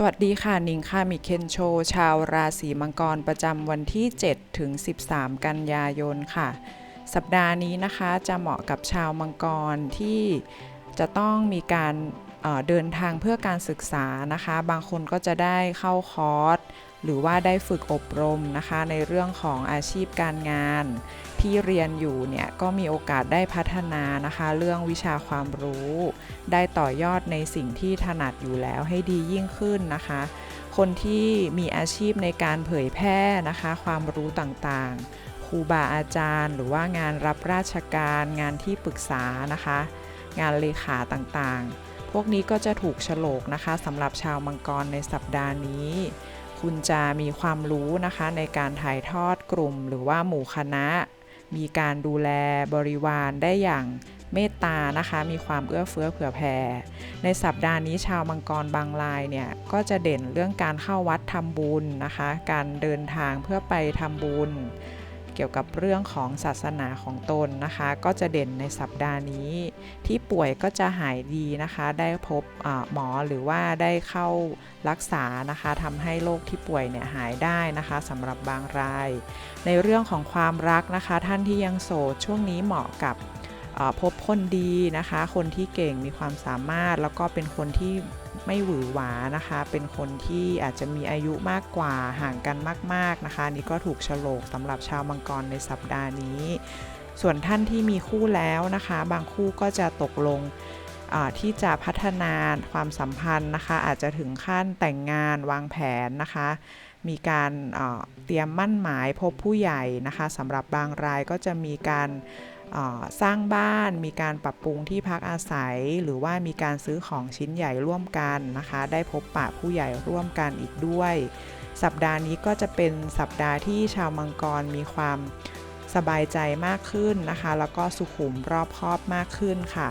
สวัสดีค่ะ นิงค่ะมิเคนโช ชาวราศีมังกรประจำวันที่ 7 ถึง 13 กันยายนค่ะ สัปดาห์นี้นะคะจะเหมาะกับชาวมังกรที่จะต้องมีการเอ่อเดินทางเพื่อการศึกษานะคะ บางคนก็จะได้เข้าคอร์ส หรือว่าได้ฝึกอบรมนะคะในเรื่องของอาชีพการงาน ที่เรียนอยู่เนี่ยก็มีโอกาสได้พัฒนานะคะ เรื่องวิชาความรู้ ได้ต่อยอดในสิ่งที่ถนัดอยู่แล้วให้ดียิ่งขึ้นนะคะ คนที่มีอาชีพในการเผยแพร่นะคะ ความรู้ต่างๆครูบาอาจารย์ หรือว่างานรับราชการงานที่ปรึกษานะคะ งานเลขาต่างๆ พวกนี้ก็จะถูกฉลกนะคะสำหรับชาวมังกรในสัปดาห์นี้ คุณจะมีความรู้นะคะในการถ่ายทอดกลุ่ม หรือว่าหมู่คณะ มีการดูแลบริวารได้อย่างเมตตานะคะ มีความเอื้อเฟื้อเผื่อแผ่ ในสัปดาห์นี้ชาวมังกรบางรายเนี่ย ก็จะเด่นเรื่องการเข้าวัดทำบุญนะคะ การเดินทางเพื่อไปทำบุญ เกี่ยวกับเรื่องของศาสนาของตนนะคะ ก็จะเด่นในสัปดาห์นี้ ที่ป่วยก็จะหายดีนะคะ ได้พบหมอหรือว่าได้เข้ารักษานะคะทำให้โรคที่ป่วยเนี่ยหายได้นะคะสำหรับบางราย ในเรื่องของความรักนะคะ ท่านที่ยังโสดช่วงนี้เหมาะกับพบคนดีนะคะ คนที่เก่งมีความสามารถแล้วก็เป็นคนที่ ไม่หวือหวานะคะ เป็นคนที่อาจจะมีอายุมากกว่าห่างกันมาก ๆนะคะ นี่ก็ถูกฉลกสำหรับชาวมังกรในสัปดาห์นี้ ส่วนท่านที่มีคู่แล้วนะคะ บางคู่ก็จะตกลงที่จะพัฒนาความสัมพันธ์นะคะ อาจจะถึงขั้นแต่งงานวางแผนนะคะ มีการเตรียมมั่นหมายพบผู้ใหญ่นะคะสำหรับบางรายก็จะมีการ สร้างบ้านมีการปรับปรุงที่พักอาศัย หรือว่ามีการซื้อของชิ้นใหญ่ร่วมกันนะคะ ได้พบปะผู้ใหญ่ร่วมกันอีกด้วย สัปดาห์นี้ก็จะเป็นสัปดาห์ที่ชาวมังกรมีความสบายใจมากขึ้นนะคะ แล้วก็สุขุมรอบคอบมากขึ้นค่ะ